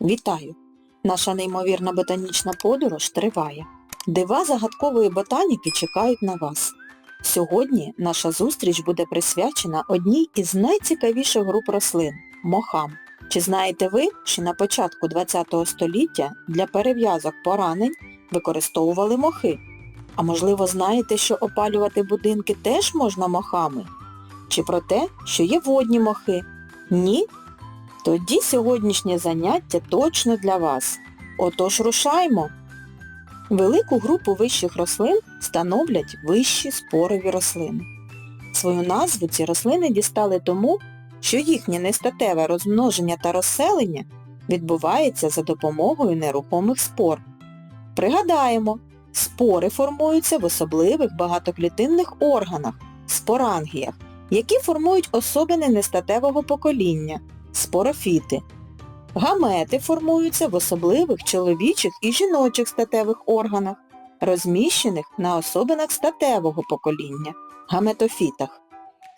Вітаю! Наша неймовірна ботанічна подорож триває. Дива загадкової ботаніки чекають на вас. Сьогодні наша зустріч буде присвячена одній із найцікавіших груп рослин – мохам. Чи знаєте ви, що на початку ХХ століття для перев'язок поранень використовували мохи? А можливо знаєте, що опалювати будинки теж можна мохами? Чи про те, що є водні мохи? Ні? Тоді сьогоднішнє заняття точно для вас. Отож рушаймо. Велику групу вищих рослин становлять вищі спорові рослини. Свою назву ці рослини дістали тому, що їхнє нестатеве розмноження та розселення відбувається за допомогою нерухомих спор. Пригадаємо, спори формуються в особливих багатоклітинних органах, спорангіях, які формують особини нестатевого покоління спорофіти. Гамети формуються в особливих чоловічих і жіночих статевих органах, розміщених на особинах статевого покоління гаметофітах.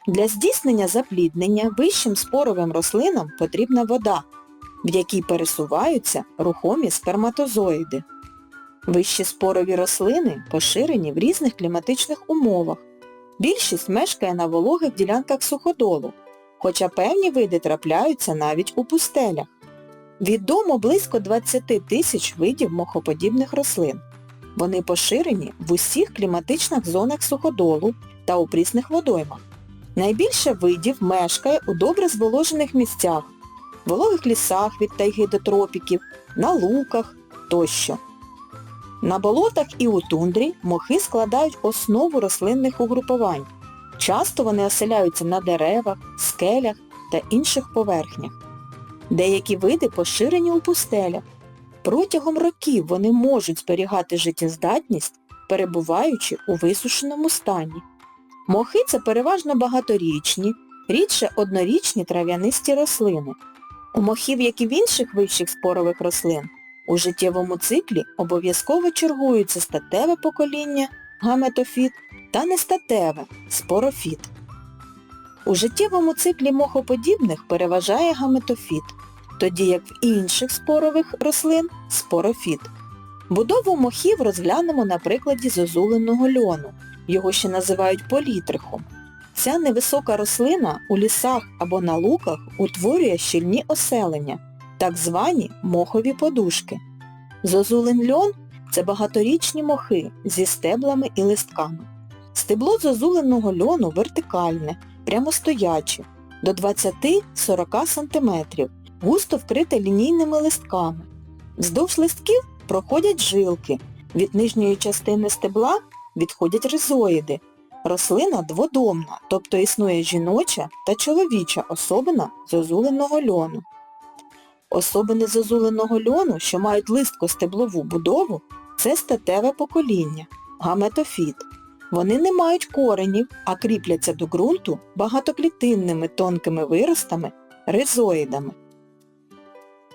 Для здійснення запліднення вищим споровим рослинам потрібна вода, в якій пересуваються рухомі сперматозоїди. Вищі спорові рослини поширені в різних кліматичних умовах. Більшість мешкає на вологих ділянках суходолу, хоча певні види трапляються навіть у пустелях. Відомо близько 20 тисяч видів мохоподібних рослин. Вони поширені в усіх кліматичних зонах суходолу та у прісних водоймах. Найбільше видів мешкає у добре зволожених місцях, вологих лісах від тайги до тропіків, на луках тощо. На болотах і у тундрі мохи складають основу рослинних угрупувань. Часто вони оселяються на деревах, скелях та інших поверхнях. Деякі види поширені у пустелях. Протягом років вони можуть зберігати життєздатність, перебуваючи у висушеному стані. Мохи це переважно багаторічні, рідше однорічні трав'янисті рослини. У мохів, як і в інших вищих спорових рослин, у життєвому циклі обов'язково чергуються статеве покоління, гаметофіт та нестатеве спорофіт. У життєвому циклі мохоподібних переважає гаметофіт, тоді як в інших спорових рослин спорофіт. Будову мохів розглянемо на прикладі зозуленого льону, його ще називають політрихом. Ця невисока рослина у лісах або на луках утворює щільні оселення, так звані мохові подушки. Зозулен льон – це багаторічні мохи зі стеблами і листками. Стебло зозуленого льону вертикальне, прямостояче, до 20-40 см, густо вкрите лінійними листками. Вздовж листків проходять жилки, від нижньої частини стебла відходять ризоїди. Рослина дводомна, тобто існує жіноча та чоловіча особина зозуленого льону. Особини зозуленого льону, що мають листко-стеблову будову, це статеве покоління, гаметофіт. Вони не мають коренів, а кріпляться до ґрунту багатоклітинними тонкими виростами, ризоїдами.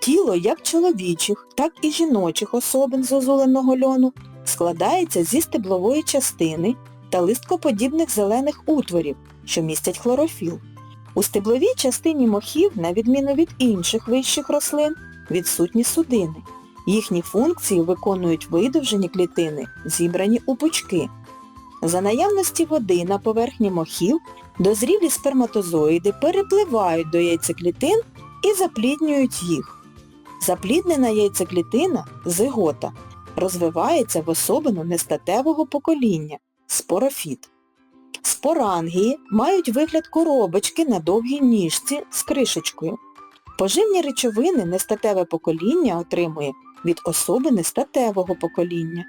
Тіло як чоловічих, так і жіночих особин зозуленого льону складається зі стеблової частини та листкоподібних зелених утворів, що містять хлорофіл. У стебловій частині мохів, на відміну від інших вищих рослин, відсутні судини. Їхні функції виконують видовжені клітини, зібрані у пучки. За наявності води на поверхні мохів дозрілі сперматозоїди перепливають до яйцеклітин і запліднюють їх. Запліднена яйцеклітина, зигота, розвивається в особину нестатевого покоління – спорофіт. Спорангії мають вигляд коробочки на довгій ніжці з кришечкою. Поживні речовини нестатеве покоління отримує від особини статевого покоління.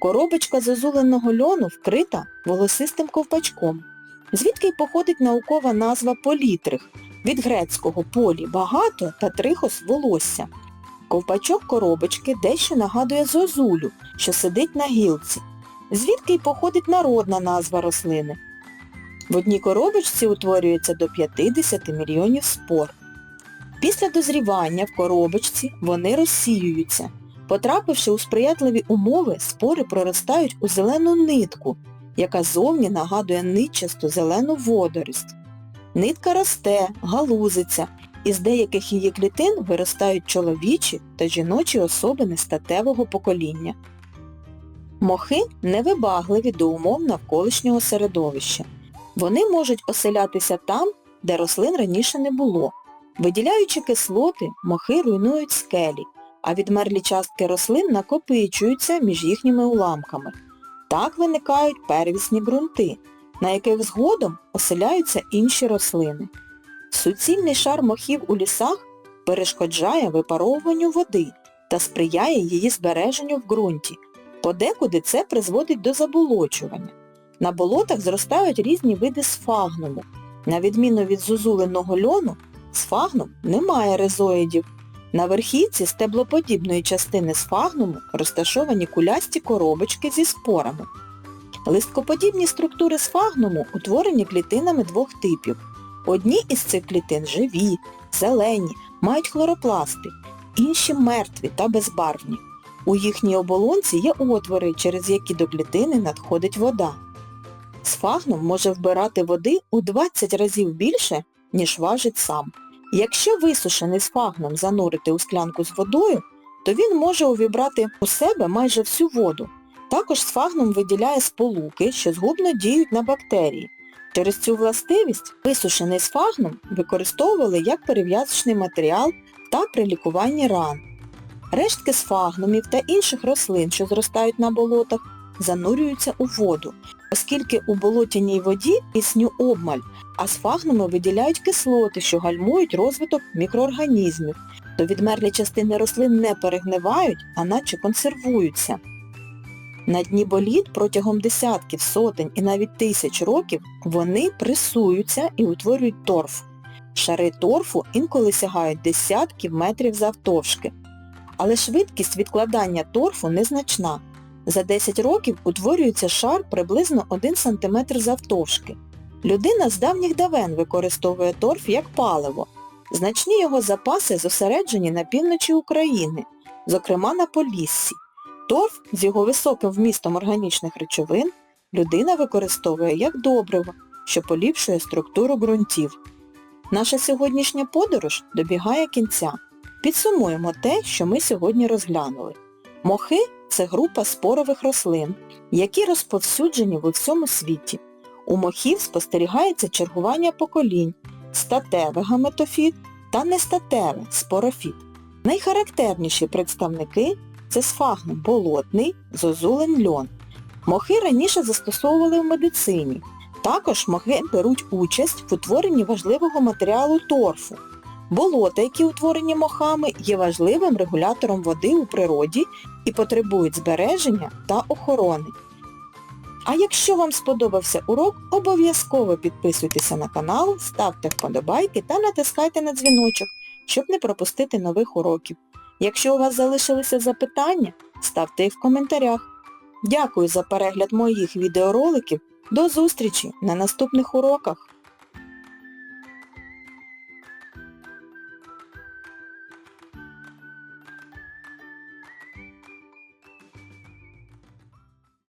Коробочка зазуленого льону вкрита волосистим ковпачком, звідки й походить наукова назва політрих, від грецького полі багато та трихос волосся. Ковпачок коробочки дещо нагадує зозулю, що сидить на гілці, звідки й походить народна назва рослини. В одній коробочці утворюється до 50 мільйонів спор. Після дозрівання в коробочці вони розсіюються. Потрапивши у сприятливі умови, спори проростають у зелену нитку, яка зовні нагадує нитчасту зелену водорість. Нитка росте, галузиться Із деяких її клітин виростають чоловічі та жіночі особини статевого покоління. Мохи невибагливі до умов навколишнього середовища. Вони можуть оселятися там, де рослин раніше не було. Виділяючи кислоти, мохи руйнують скелі, а відмерлі частки рослин накопичуються між їхніми уламками. Так виникають первісні ґрунти, на яких згодом оселяються інші рослини. Суцільний шар мохів у лісах перешкоджає випаровуванню води та сприяє її збереженню в ґрунті. Подекуди це призводить до заболочування. На болотах зростають різні види сфагнуму. На відміну від зозуленого льону, сфагнум не має ризоїдів. На верхівці стеблоподібної частини сфагнуму розташовані кулясті коробочки зі спорами. Листкоподібні структури сфагнуму утворені клітинами двох типів. Одні із цих клітин живі, зелені, мають хлоропласти, інші мертві та безбарвні. У їхній оболонці є отвори, через які до клітини надходить вода. Сфагнум може вбирати води у 20 разів більше, ніж важить сам. Якщо висушений сфагном занурити у склянку з водою, то він може увібрати у себе майже всю воду. Також сфагном виділяє сполуки, що згубно діють на бактерії. Через цю властивість висушений сфагном використовували як перев'язочний матеріал та при лікуванні ран. Рештки сфагнумів та інших рослин, що зростають на болотах, занурюються у воду, оскільки у болотяній воді кисню обмаль, а сфагнуми виділяють кислоти, що гальмують розвиток мікроорганізмів, то відмерлі частини рослин не перегнивають, а наче консервуються. На дні боліт протягом десятків, сотень і навіть тисяч років вони пресуються і утворюють торф. Шари торфу інколи сягають десятків метрів завтовшки. Але швидкість відкладання торфу незначна. За 10 років утворюється шар приблизно 1 см завтовшки. Людина з давніх давен використовує торф як паливо. Значні його запаси зосереджені на півночі України, зокрема на Поліссі. Торф з його високим вмістом органічних речовин людина використовує як добриво, що поліпшує структуру ґрунтів. Наша сьогоднішня подорож добігає кінця. Підсумуємо те, що ми сьогодні розглянули. Мохи – це група спорових рослин, які розповсюджені в усьому світі. У мохів спостерігається чергування поколінь, статеве гаметофіт та нестатеве спорофіт. Найхарактерніші представники це сфагнум болотний, зозулен льон. Мохи раніше застосовували в медицині. Також мохи беруть участь в утворенні важливого матеріалу торфу. Болота, які утворені мохами, є важливим регулятором води у природі і потребують збереження та охорони. А якщо вам сподобався урок, обов'язково підписуйтеся на канал, ставте вподобайки та натискайте на дзвіночок, щоб не пропустити нових уроків. Якщо у вас залишилися запитання, ставте їх в коментарях. Дякую за перегляд моїх відеороликів. До зустрічі на наступних уроках!